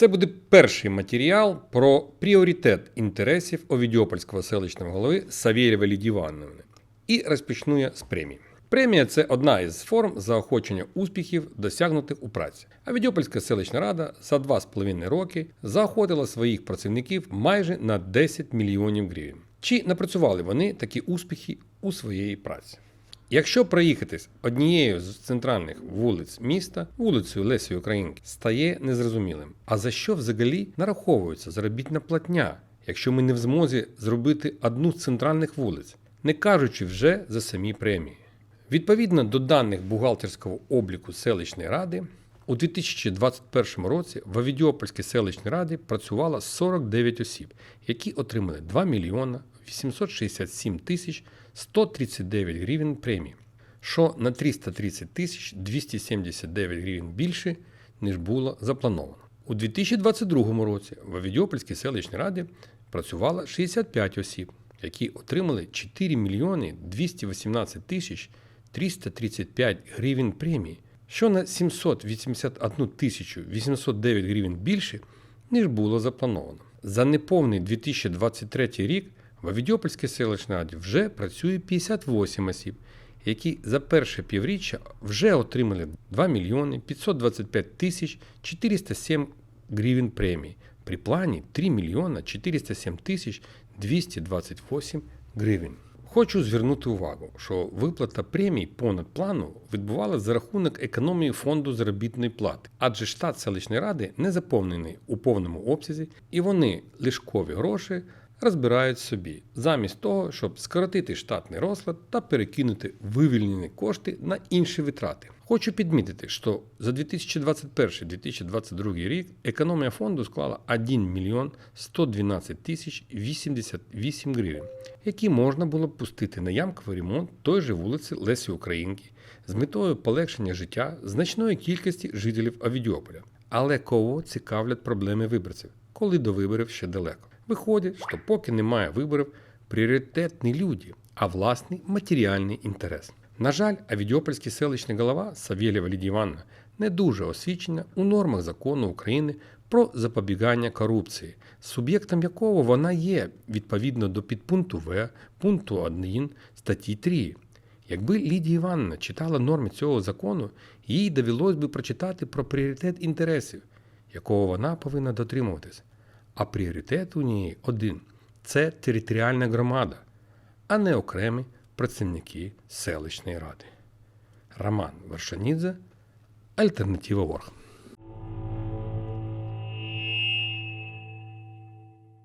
Це буде перший матеріал про пріоритет інтересів Овідіопольського селищного голови Савєлєва Лідії. І розпочну я з премії. Премія це одна із форм заохочення успіхів, досягнутих у праці. А Відьопольська селищна рада за два з половиною роки заохотила своїх працівників майже на 10 мільйонів гривень. Чи напрацювали вони такі успіхи у своєї праці? Якщо проїхатись однією з центральних вулиць міста, вулицею Лесі Українки, стає незрозумілим. А за що взагалі нараховується заробітна платня, якщо ми не в змозі зробити одну з центральних вулиць, не кажучи вже за самі премії? Відповідно до даних бухгалтерського обліку селищної ради, у 2021 році в Авідіопольській селищній раді працювало 49 осіб, які отримали 2 мільйона 867 тисяч 139 гривень премії, що на 330 тисяч 279 гривень більше, ніж було заплановано. У 2022 році в Авідіопольській селищній раді працювало 65 осіб, які отримали 4 мільйони 218 тисяч 335 гривень премії, що на 781 тисячу 809 гривень більше, ніж було заплановано. За неповний 2023 рік в Авідіопольській раді вже працює 58 осіб, які за перше півріччя вже отримали 2 мільйони 525 тисяч 407 гривень премії, при плані 3 мільйона 407 тисяч 228 гривень. Хочу звернути увагу, що виплата премій понад плану відбувалася за рахунок економії фонду заробітної плати, адже штат селищної ради не заповнений у повному обсязі, і вони лишкові гроші розбирають собі, замість того, щоб скоротити штатний розклад та перекинути вивільнені кошти на інші витрати. Хочу підмітити, що за 2021-2022 рік економія фонду склала 1 мільйон 112 тисяч 88 гривень, які можна було б пустити на ямковий ремонт той же вулиці Лесі Українки з метою полегшення життя значної кількості жителів Авідіополя. Але кого цікавлять проблеми виборців, коли до виборів ще далеко? Виходить, що поки немає виборів, пріоритет не люди, а власний матеріальний інтерес. На жаль, Авідіопольський селищний голова Савєлєва Лідія Івановна не дуже освічена у нормах закону України про запобігання корупції, суб'єктом якого вона є відповідно до підпункту В пункту 1 статті 3. Якби Лідія Івановна читала норми цього закону, їй довелось би прочитати про пріоритет інтересів, якого вона повинна дотримуватись. А пріоритет у ній один це територіальна громада, а не окремі працівники селищної ради. Роман Вершанідзе, Альтернатива Орг.